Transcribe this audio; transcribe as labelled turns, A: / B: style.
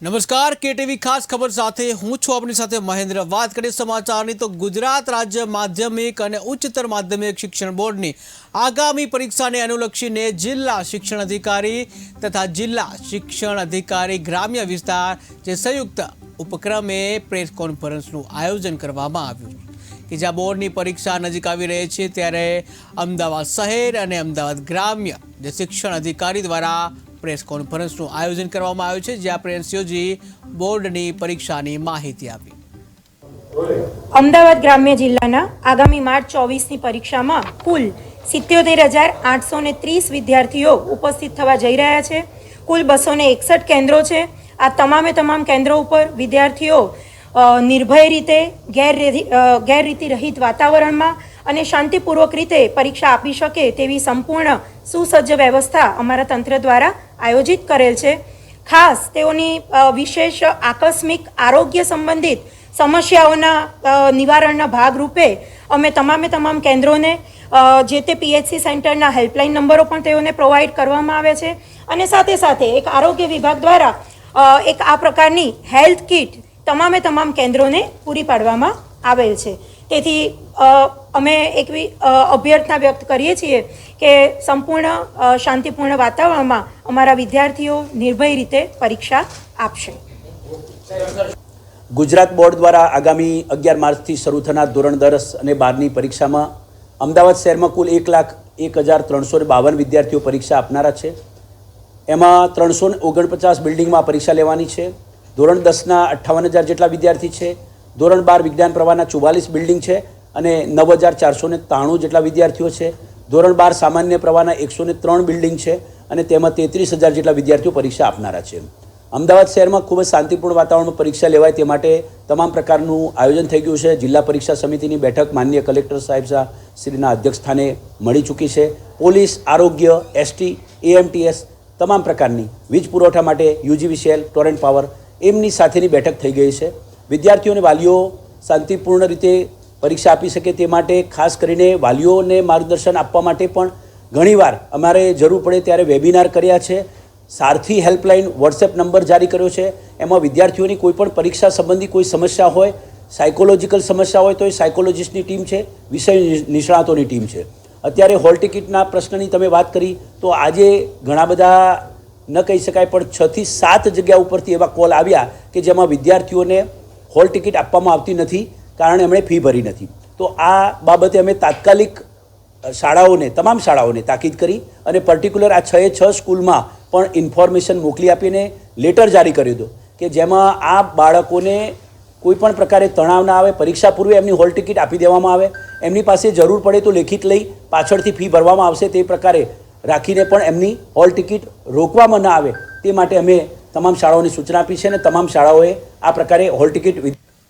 A: નમસ્કાર, કેટીવી ખાસ ખબર સાથે હું છું આપની સાથે મહેન્દ્ર. વાત કરીએ સમાચારની તો ગુજરાત રાજ્ય માધ્યમિક અને ઉચ્ચતર માધ્યમિક શિક્ષણ બોર્ડની આગામી પરીક્ષાને અનુલક્ષીને જિલ્લા શિક્ષણ અધિકારી તથા જિલ્લા શિક્ષણ અધિકારી ગ્રામ્ય વિસ્તાર જે સંયુક્ત ઉપક્રમે પ્રેસ કોન્ફરન્સનું આયોજન કરવામાં આવ્યું કે જ્યાં બોર્ડની પરીક્ષા નજીક આવી રહી છે ત્યારે અમદાવાદ શહેર અને અમદાવાદ ગ્રામ્ય જે શિક્ષણ અધિકારી દ્વારા પ્રેસ કોન્ફરન્સનું આયોજન કરવામાં આવ્યું છે, જ્યાં પ્રેસ યોજી બોર્ડની પરીક્ષાની માહિતી આપી.
B: અમદાવાદ ગ્રામ્ય જિલ્લાના આગામી માર્ચ ચોવીસની પરીક્ષામાં કુલ સિત્યોતેર હજાર આઠસો ને ત્રીસ વિદ્યાર્થીઓ ઉપસ્થિત થવા જઈ રહ્યા છે. કુલ બસો ને એકસઠ કેન્દ્રો છે. આ તમામે તમામ કેન્દ્રો ઉપર વિદ્યાર્થીઓ નિર્ભય રીતે ગેરરીતિ ગેરરીતિ રહિત વાતાવરણમાં અને શાંતિપૂર્વક રીતે પરીક્ષા આપી શકે તેવી સંપૂર્ણ સુસજ્જ વ્યવસ્થા અમારા તંત્ર દ્વારા આયોજિત કરેલ છે. ખાસ તેઓની વિશેષ આકસ્મિક આરોગ્ય સંબંધિત સમસ્યાઓના નિવારણના ભાગરૂપે અમે તમામે તમામ કેન્દ્રોને જે તે પીએચસી સેન્ટરના હેલ્પલાઇન નંબરો પણ તેઓને પ્રોવાઈડ કરવામાં આવે છે. અને સાથે સાથે એક આરોગ્ય વિભાગ દ્વારા એક આ પ્રકારની હેલ્થ કિટ તમામે તમામ કેન્દ્રોને પૂરી પાડવામાં આવેલ છે. તેથી અમે એક અભ્યર્થના વ્યક્ત કરીએ છીએ કે સંપૂર્ણ શાંતિપૂર્ણ વાતાવરણમાં અમારા વિદ્યાર્થીઓ નિર્ભય રીતે પરીક્ષા આપશે.
C: ગુજરાત બોર્ડ દ્વારા આગામી અગિયાર માર્ચથી શરૂ થનાર ધોરણ દસ અને બારની પરીક્ષામાં અમદાવાદ શહેરમાં કુલ એક લાખ એક હજાર ત્રણસો બાવન વિદ્યાર્થીઓ પરીક્ષા આપનારા છે. એમાં ત્રણસો ઓગણપચાસ બિલ્ડિંગમાં પરીક્ષા લેવાની છે. ધોરણ દસના અઠ્ઠાવન હજાર જેટલા વિદ્યાર્થી છે. ધોરણ બાર વિજ્ઞાન પ્રવાહના ચુમ્માલીસ બિલ્ડિંગ છે અને નવ હજાર ચારસો ને ત્રાણું જેટલા વિદ્યાર્થીઓ છે. ધોરણ બાર સામાન્ય પ્રવાહના એકસો ને ત્રણ બિલ્ડિંગ છે અને તેમાં તેત્રીસ હજાર જેટલા વિદ્યાર્થીઓ પરીક્ષા આપનારા છે. અમદાવાદ શહેરમાં ખૂબ જ શાંતિપૂર્ણ વાતાવરણમાં પરીક્ષા લેવાય તે માટે તમામ પ્રકારનું આયોજન થઈ ગયું છે. જિલ્લા પરીક્ષા સમિતિની બેઠક માનનીય કલેક્ટર સાહેબ શ્રીના અધ્યક્ષસ્થાને મળી ચૂકી છે. પોલીસ, આરોગ્ય, એસટી, એએમટીએસ તમામ પ્રકારની વીજ પુરવઠા માટે યુજીવીસીએલ ટોરેન્ટ પાવર એમની સાથેની બેઠક થઈ ગઈ છે. વિદ્યાર્થીઓ અને વાલીઓ શાંતિપૂર્ણ રીતે પરીક્ષા આપી શકે તે માટે, ખાસ કરીને વાલીઓને માર્ગદર્શન આપવા માટે પણ ઘણીવાર અમારે જરૂર પડે ત્યારે વેબિનાર કર્યા છે. સારથી હેલ્પલાઇન વોટ્સએપ નંબર જારી કર્યો છે. એમાં વિદ્યાર્થીઓની કોઈ પણ પરીક્ષા સંબંધી કોઈ સમસ્યા હોય સાયકોલોજીકલ સમસ્યા હોય તો એ સાયકોલોજીસ્ટની ટીમ છે, વિષય નિષ્ણાતોની ટીમ છે. અત્યારે હોલ ટિકિટના પ્રશ્નની તમે વાત કરી, તો આજે ઘણા બધા, ન કહી શકાય પણ છથી સાત જગ્યા ઉપરથી એવા કોલ આવ્યા કે જેમાં વિદ્યાર્થીઓને હોલ ટિકિટ આપવામાં આવતી નથી, કારણ એમણે ફી ભરી નથી. તો આ બાબતે અમે તાત્કાલિક શાળાઓને, તમામ શાળાઓને તાકીદ કરી અને પર્ટિક્યુલર આ છ એ છ સ્કૂલમાં પણ ઇન્ફોર્મેશન મોકલી આપીને લેટર જારી કર્યો હતો કે જેમાં આ બાળકોને કોઈ પણ પ્રકારે તણાવ ના આવે, પરીક્ષા પૂર્વે એમની હોલ ટિકિટ આપી દેવામાં આવે, એમની પાસે જરૂર પડે તો લેખિત લઈ પાછળથી ફી ભરવામાં આવશે તે પ્રકારે રાખીને પણ એમની હોલ ટિકિટ રોકવામાં ન આવે તે માટે અમે તમામ શાળાઓની સૂચના આપી છે અને તમામ શાળાઓએ આ પ્રકારે હોલ ટિકિટ